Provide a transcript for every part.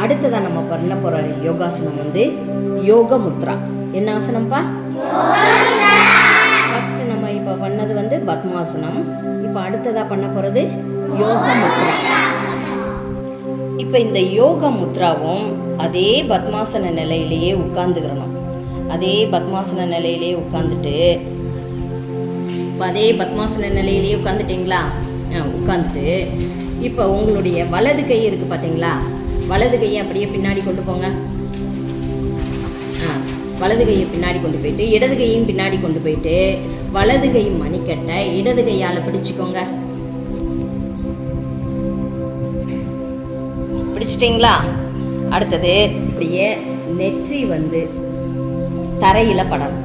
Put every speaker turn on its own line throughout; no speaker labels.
அடுத்ததாக நம்ம பண்ண போகிற யோகாசனம் வந்து யோக முத்ரா என்ன ஆசனம்ப்பா? ஃபஸ்ட்டு நம்ம இப்போ பண்ணது வந்து பத்மாசனம். இப்போ அடுத்ததாக பண்ண போகிறது யோக முத்ரா இப்போ இந்த யோக முத்ராவும் அதே பத்மாசன நிலையிலேயே உட்கார்ந்துக்கிறணும் அதே பத்மாசன நிலையிலேயே உட்காந்துட்டு இப்போ அதே பத்மாசன நிலையிலேயே உட்காந்துட்டிங்களா உட்காந்துட்டு இப்போ உங்களுடைய வலது கை இருக்குது பார்த்தீங்களா வலது கையை அப்படியே பின்னாடி கொண்டு போங்க. ஆ வலது கையை பின்னாடி கொண்டு போயிட்டு இடது கையும் பின்னாடி கொண்டு போயிட்டு வலது கை மணிக்கட்டை இடது கையால் பிடிச்சிக்கோங்க. பிடிச்சிட்டிங்களா? அடுத்தது இப்படியே நெற்றி வந்து தரையில் படணும்.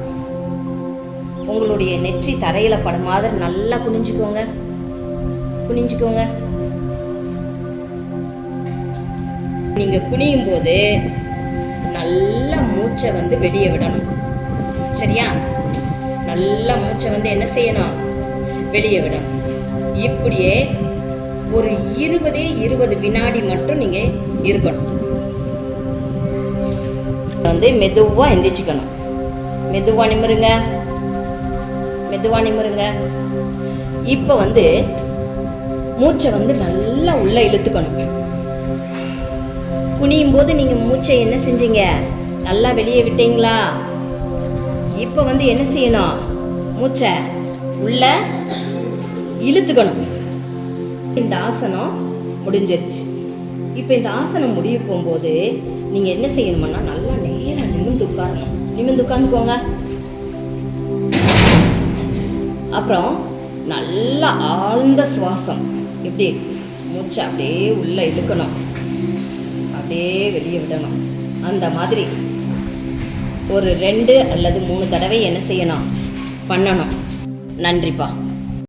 உங்களுடைய நெற்றி தரையில் படும் மாதிரி நல்லா குனிஞ்சுக்கோங்க. குனிஞ்சுக்கோங்க. நீங்கள் குனியும் போது நல்ல மூச்சை வந்து வெளியே விடணும். சரியா? நல்ல மூச்சை வந்து என்ன செய்யணும்? வெளியே விடணும். இப்படியே ஒரு இருபதே இருபது வினாடி மட்டும் நீங்கள் இருக்கணும். வந்து மெதுவாக எந்திரிச்சுக்கணும். மெதுவாக நிமிருங்க. மெதுவாக நிமிருங்க. இப்போ வந்து மூச்சை வந்து நல்லா உள்ளே இழுத்துக்கணும். குனியும் போது நீங்கள் மூச்சை என்ன செஞ்சீங்க? நல்லா வெளியே விட்டீங்களா? இப்போ வந்து என்ன செய்யணும்? மூச்சை உள்ள இழுத்துக்கணும். இந்த ஆசனம் முடிஞ்சிருச்சு. இப்போ இந்த ஆசனம் முடிய போகும்போது நீங்கள் என்ன செய்யணும்னா நல்லா நேராக நிமிந்து உட்காரணும். நிமிந்து உட்காந்துக்கோங்க அப்புறம் நல்லா ஆழ்ந்த சுவாசம். எப்படி? மூச்சை அப்படியே உள்ளே இழுக்கணும். அப்படியே வெளியே விடணும். அந்த மாதிரி ஒரு ரெண்டு அல்லது மூணு தடவை என்ன செய்யணும்? பண்ணணும். நன்றிப்பா.